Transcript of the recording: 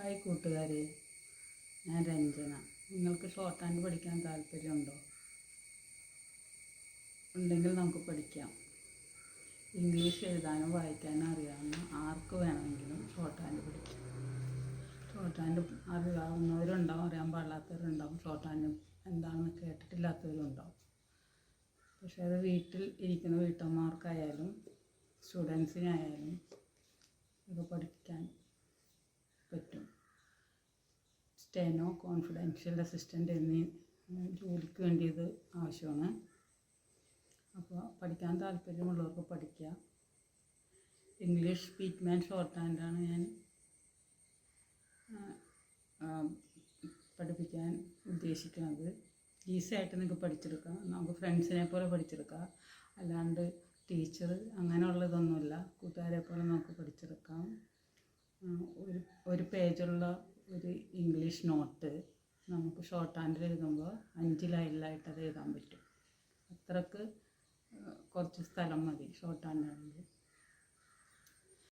Hi കൂട്ടുകാരെ. ഞാൻ രഞ്ജന. നിങ്ങൾക്ക് ഷോർട്ട് ഹാൻഡ് പഠിക്കാൻ താല്പര്യമുണ്ടോ? ഉണ്ടെങ്കിൽ നമുക്ക് പഠിക്കാം. ഇംഗ്ലീഷ് എഴുതാനും വായിക്കാനും അറിയാവുന്ന ആർക്ക് വേണമെങ്കിലും ഷോർട്ട് ഹാൻഡ് പഠിക്കാം. ഷോർട്ട് ഹാൻഡ് അറിയാവുന്നവരുണ്ടാവും അറിയാൻ പാടില്ലാത്തവരുണ്ടാവും. ഷോർട്ട് ഹാൻഡ് എന്താണെന്ന് കേട്ടിട്ടില്ലാത്തവരുണ്ടാവും. പക്ഷേ അത് വീട്ടിൽ ഇരിക്കുന്ന വീട്ടമ്മമാർക്കായാലും സ്റ്റുഡൻസിനായാലും ഇത് പഠിക്കാൻ പറ്റും സ്റ്റെനോ കോൺഫിഡൻഷ്യൽ അസിസ്റ്റന്റ് എന്നീ ജോലിക്ക് വേണ്ടിയത് ആവശ്യമാണ്. അപ്പോൾ പഠിക്കാൻ താല്പര്യമുള്ളവർക്ക് പഠിക്കുക ഇംഗ്ലീഷ് സ്പീക്ക്മാൻ ഷോർട്ട് ഹാൻഡാണ് ഞാൻ പഠിപ്പിക്കാൻ ഉദ്ദേശിക്കുന്നത്. ഈസി ആയിട്ട് നിങ്ങൾക്ക് പഠിച്ചെടുക്കാം. നമുക്ക് ഫ്രണ്ട്സിനെ പോലെ പഠിച്ചെടുക്കാം. അല്ലാണ്ട് ടീച്ചർ അങ്ങനെയുള്ളതൊന്നുമില്ല. കൂട്ടുകാരെ പോലെ നമുക്ക് പഠിച്ചെടുക്കാം. ഒരു ഒരു പേജുള്ള ഒരു ഇംഗ്ലീഷ് നോട്ട് നമുക്ക് ഷോർട്ട് ഹാൻഡിൽ എഴുതുമ്പോൾ അഞ്ച് ലൈനിലായിട്ട് അത് എഴുതാൻ പറ്റും. അത്രയ്ക്ക് കുറച്ച് സ്ഥലം മതി ഷോർട്ട് ഹാൻഡ് ആണെങ്കിൽ